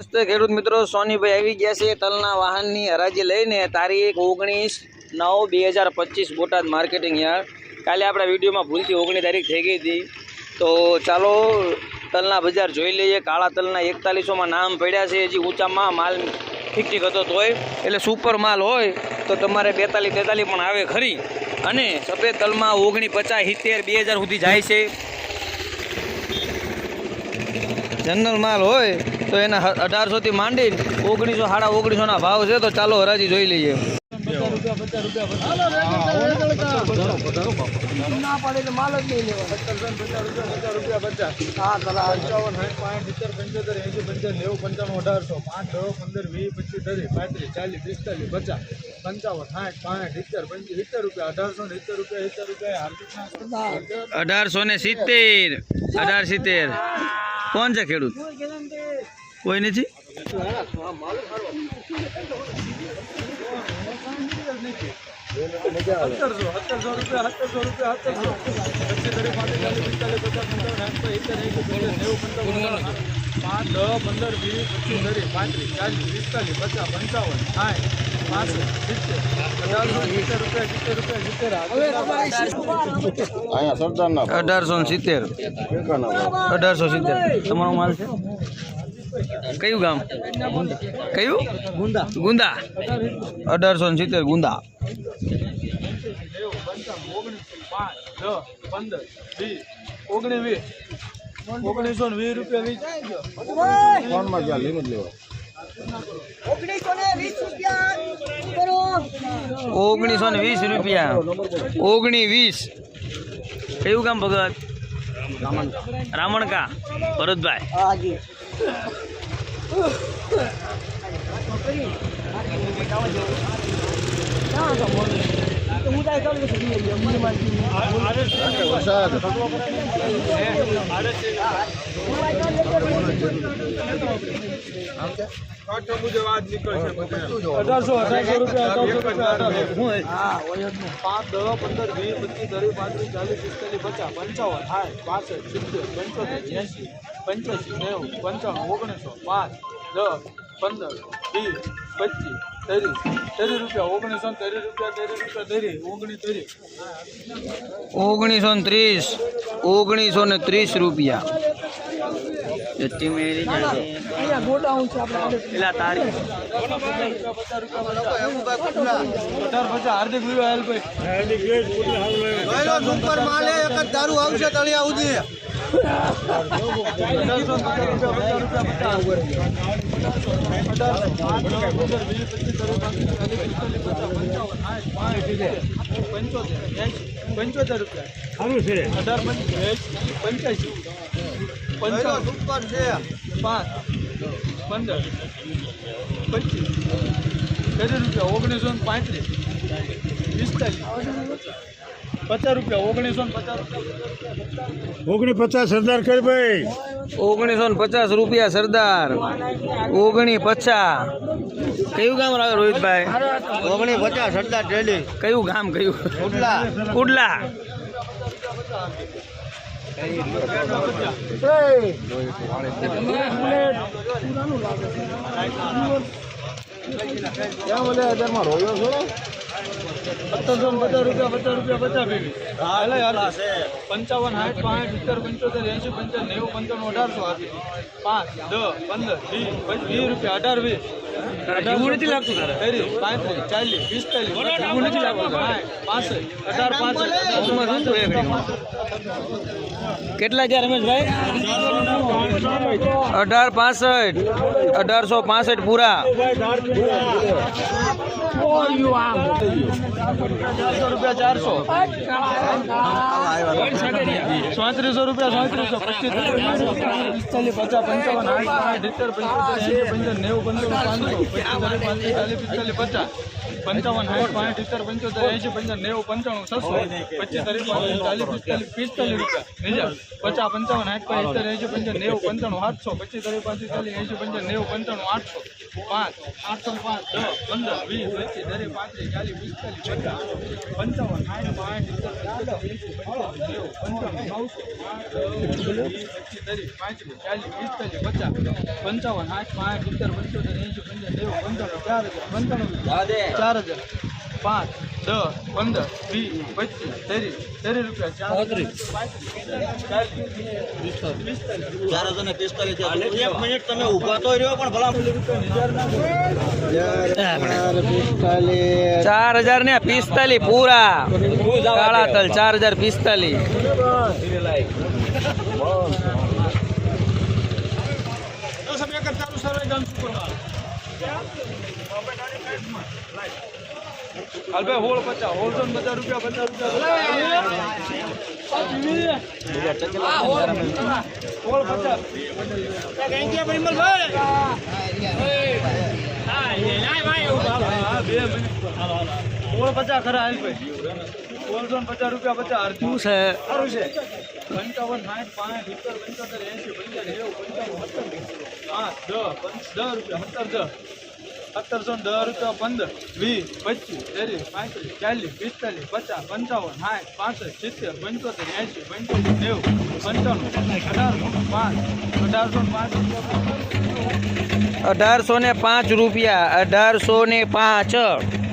નમસ્તે ખેડૂત મિત્રો, સોનીભાઈ આવી ગયા છે તલના વાહનની હરાજી લઈને. તારીખ ઓગણીસ નવ બે હજાર પચીસ બોટાદ માર્કેટિંગ યાર્ડ. કાલે આપણા વિડીયોમાં ભૂલથી ઓગણીસ તારીખ થઈ ગઈ હતી. તો ચાલો તલના બજાર જોઈ લઈએ. કાળા તલના એકતાલીસોમાં નામ પડ્યા છે. હજી ઊંચામાં માલ ઠીક ઠીક હતો તોય. એટલે સુપર માલ હોય તો તમારે બેતાલીસ તેતાલીસ પણ આવે ખરી. અને સફેદ તલમાં ઓગણી પચાસ સિત્તેર બે હજાર સુધી જાય છે. જનરલ માલ હોય તો એના અઢારસો અઢારસોથી માંડી ઓગણીસો, સાડા ઓગણીસોના ભાવ છે, તો ચાલો હરાજી જોઈ લઈએ. ને અઢારસો ને સિત્તેર. અઢાર સિત્તેર. કોણ છે ખેડૂત? કોઈ નથી? પાંચ દસ પંદર વીસ પચીસ ત્રીસ પાંત્રીસ ચાલીસ પિસ્તાલીસ પચાસ પંચાવન સાઠ અઢારસો સિત્તેર અઢારસો સિત્તેર. તમારો માલ છે? કયું ગામ? કયું? ગુંદા. ગુંદા. અઢારસો ને સિત્તેર ગુંદા. ઓગણીસ ને વીસ રૂપિયા ઓગણીસો ને વીસ રૂપિયા ઓગણી વીસ કયું ગામ ભગત? રામણકા ભરતભાઈ. અઢારસો અઢારસો રૂપિયા અઢારસો રૂપિયા પાંચ દસ પંદર વીસ પચીસ ત્રીસ પાંત્રીસ ચાલીસ પિસ્તાલીસ પચાસ પંચાવન આઠ પાસઠ સિત્તેર પંચોતેર એંસી પંચ્યાસી નેવું પંચાણું ઓગણીસો પાંચ દસ પંદર વીસ પચીસ ત્રીસ ત્રીસ રૂપિયા ઓગણીસો ત્રીસ રૂપિયા ત્રીસ રૂપિયા ત્રીસ ઓગણીસ ત્રીસ. ઓગણીસો ને ત્રીસ ઓગણીસો ને ત્રીસ રૂપિયા. હાર્દિક હાર્દિક જાય પેલા તારી અઢાર પચાસ આવશે તળિયા હેલ્પ પંચોતેર રૂપિયા સારું છે અઢાર પંચ્યાસી પંચાવન પાંચ પંદર પચીસ ત્રીસ રૂપિયા ઓગણીસો પાંત્રીસ પિસ્તાલીસ પચાસ રૂપિયા ઓગણીસો ઓગણી પચાસ સરદાર કર ભાઈ. ઓગણીસો પચાસ રૂપિયા સરદાર. ઓગણી પચાસ કયું ગામ રાખે રોહિતભાઈ? ઓગણી પચાસ સરદાર ડેલી. કયું ગામ કયું? કુડલા. કુડલા. ક્યાં બોલે હજારમાં રોયો છો? સત્તરસો પચાસ રૂપિયા પચાસ રૂપિયા પચાસ ભેગી હાલે હાલે પંચાવન સાઠ પાંચ સિત્તેર પંચોતેર એંસી પંચાવન નેવું પંચાવન અઢારસો આપી પાંચ દસ પંદર વીસ વીસ રૂપિયા અઢાર વીસ. એવું નથી લાગતું તારે? ત્રીસ પાંત્રીસ ચાલીસ પિસ્તાલીસ. એવું નથી લાગતું પાસઠ અઢાર પાસઠ? કેટલા છે રમેશભાઈ? અઢાર પાસઠ અઢારસો પાસઠ પૂરા. ચારસો રૂપિયા, ચારસો. ચોત્રીસો રૂપિયા ચોત્રીસો પિસ્તાલીસ પચાસ, પંચાવન, આઠ સાઠ સિત્તેર, પંચોતેર પંચાવન, નેવું પંચાવન પાંચસો ચાલીસ, પિસ્તાલીસ, પચાસ, પંચાવન, સાઠ પાંચ સિત્તેર, પંચોતેર એસી પંચાવન નેવું પંચાણું છસો, પચીસ પાંત્રીસ, ચાલીસ, પિસ્તાલીસ પિસ્તાલીસ રૂપિયા. બીજા પચાસ, પંચાવન સાઠ પાંચ સિત્તેર એસી પંચાવન, નેવું પંચાણું સાતસો પચીસ, ત્રીસ પાંચ ચાલીસ એસી પંચાવન, નેવું પંચાણું આઠસો, પાંચ આઠસો, પાંચ, દસ, પંદર, વીસ પચીસ ત્રીસ પાંત્રીસ ચાલીસ, પિસ્તાલીસ પંચાવન સાઠ પાંચ ચાલીસ, પિસ્તાલીસ, પચાસ, પંચાવન આઠ પાંચ, સિત્તેર, પંચોતેર, એંશી, પંચાવન, નેવું પંચાણું ચાર હજાર, પંચાણું ચાર હજાર, પાંચ દસ પંદર વીસ પચીસ ત્રીસ ત્રીસ રૂપિયા ચાર એક મિનિટ તમે ઊભા તો રહ્યો પણ ભલા ચાર હજાર ને પિસ્તાલીસ. પૂરા. કાળા તલ ચાર હજાર પિસ્તાલીસ. ભાઈ હોળ પચાસ, હોળ તો પચાસ રૂપિયા પચાસ રૂપિયા હોળ પચાસ. હોળ પચાસ ખરા હોળસો ને પચાસ રૂપિયા, પચાસ. શું છે. સારું છે. પંચાવન, સાઠ, પાંચ, સિત્તેર, પંચોતેર, એંશી, પંચાવન, નેવું, પંચાવન, સત્તર પાંચ દસ પંચ દસ રૂપિયા, સત્તર, દસ. સત્તરસો દસ રૂપિયા પંદર, વીસ, પચીસ ત્રીસ પાંત્રીસ, ચાલીસ, પિસ્તાલીસ, પચાસ, પંચાવન, સાઠ, પાસઠ, સિત્તેર, પંચોતેર, એંશી, પંચોતેર, નેવું, પંચાણું, અઢારસો પાંચ અઢારસો પાંચ રૂપિયા અઢારસો ને પાંચ રૂપિયા, અઢારસો ને પાંચ.